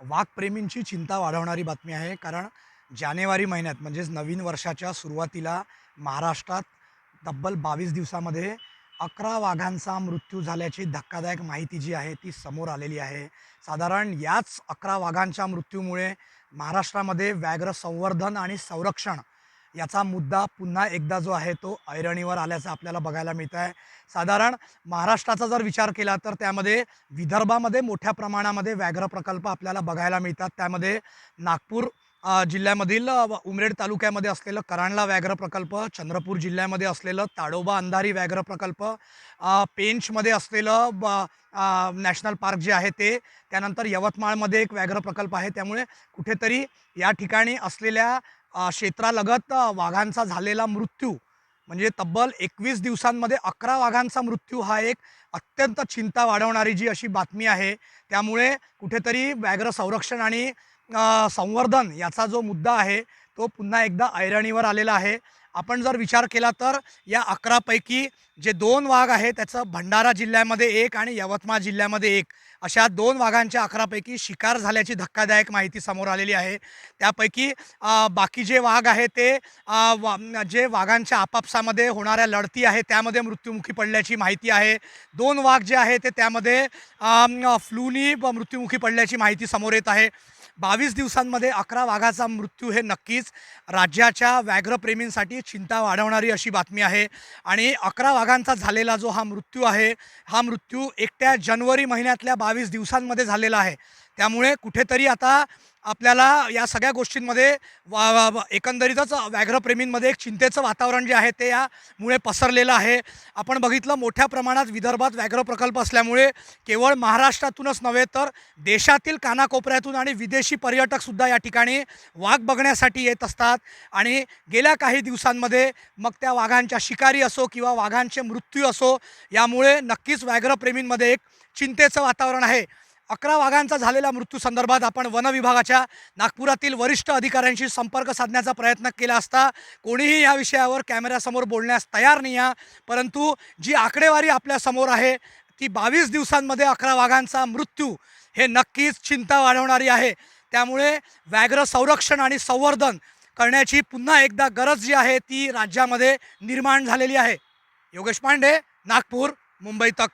वाघप्रेमींची चिंता वाढवणारी बातमी आहे. कारण जानेवारी महिन्यात म्हणजेच नवीन वर्षाच्या सुरुवातीला महाराष्ट्रात तब्बल बावीस दिवसामध्ये अकरा वाघांचा मृत्यू झाल्याची धक्कादायक माहिती जी आहे ती समोर आलेली आहे. साधारण याच अकरा वाघांच्या मृत्यूमुळे महाराष्ट्रामध्ये व्याघ्र संवर्धन आणि संरक्षण याचा मुद्दा पुन्हा एकदा जो आहे तो ऐरणीवर आल्याचं आपल्याला बघायला मिळत आहे साधारण महाराष्ट्राचा जर विचार केला तर त्यामध्ये विदर्भामध्ये मोठ्या प्रमाणामध्ये व्याघ्र प्रकल्प आपल्याला बघायला मिळतात. त्यामध्ये नागपूर जिल्ह्यामधील उमरेड तालुक्यामध्ये असलेलं करांडला व्याघ्र प्रकल्प चंद्रपूर जिल्ह्यामध्ये असलेलं ताडोबा अंधारी व्याघ्र प्रकल्प पेंचमध्ये असलेलं ब नॅशनल पार्क जे आहे ते त्यानंतर यवतमाळमध्ये एक व्याघ्र प्रकल्प आहे. त्यामुळे कुठेतरी या ठिकाणी असलेल्या क्षेत्रालगत वाघांचा झालेला मृत्यू म्हणजे तब्बल एकवीस दिवसांमध्ये अकरा वाघांचा मृत्यू हा एक अत्यंत चिंता वाढवणारी जी अशी बातमी आहे त्यामुळे कुठेतरी व्याघ्र संरक्षण आणि संवर्धन याचा जो मुद्दा आहे तो पुन्हा एकदा ऐरणीवर आलेला आहे. आपण जर विचार केला तर या अकरापैकी जे दोन वाघ आहे त्याचं भंडारा जिल्ह्यामध्ये एक आणि यवतमाळ जिल्ह्यामध्ये एक. अशा दोन वाघांच्या अकरापैकी शिकार झाल्याची धक्कादायक माहिती समोर आलेली आहे. त्यापैकी बाकी जे वाघ आहे ते वा जे वाघांच्या आपापसामध्ये होणाऱ्या लढती आहे त्यामध्ये मृत्युमुखी पडल्याची माहिती आहे. दोन वाघ जे आहे ते त्यामध्ये फ्लूनी मृत्युमुखी पडल्याची माहिती समोर येत आहे. बावीस दिवसांमध्ये अकरा वाघाचा मृत्यू हे नक्कीच राज्याच्या व्याघ्रप्रेमींसाठी चिंता वाढवणारी अशी बातमी आहे. आणि अकरा वाघांचा झालेला जो हा मृत्यू आहे हा मृत्यू एकट्या जानेवारी महिन्यातल्या बावीस दिवसांमध्ये झालेला आहे. त्यामुळे कुठेतरी आता आपल्याला या सगळ्या गोष्टींमध्ये वा वा- एकंदरीतच व्याघ्रप्रेमींमध्ये एक चिंतेचं वातावरण जे आहे ते यामुळे पसरलेलं आहे. आपण बघितलं मोठ्या प्रमाणात विदर्भात व्याघ्र प्रकल्प असल्यामुळे केवळ महाराष्ट्रातूनच नव्हे तर देशातील कानाकोपऱ्यातून आणि विदेशी पर्यटकसुद्धा या ठिकाणी वाघ बघण्यासाठी येत असतात. आणि गेल्या काही दिवसांमध्ये मग त्या वाघांच्या शिकारी असो किंवा वाघांचे मृत्यू असो यामुळे नक्कीच व्याघ्रप्रेमींमध्ये एक चिंतेचं वातावरण आहे. अकरा वाघांचा झालेल्या मृत्यू संदर्भात आपण वन विभागाच्या नागपुरातील वरिष्ठ अधिकाऱ्यांशी संपर्क साधण्याचा प्रयत्न केला असता कोणीही या विषयावर कॅमेऱ्यासमोर बोलण्यास तयार नाही आहे. परंतु जी आकडेवारी आपल्यासमोर आहे ती बावीस दिवसांमध्ये अकरा वाघांचा मृत्यू हे नक्कीच चिंता वाढवणारी आहे. त्यामुळे व्याघ्र संरक्षण आणि संवर्धन करण्याची पुन्हा एकदा गरज जी आहे ती राज्यामध्ये निर्माण झालेली आहे. योगेश पांडे नागपूर मुंबई तक.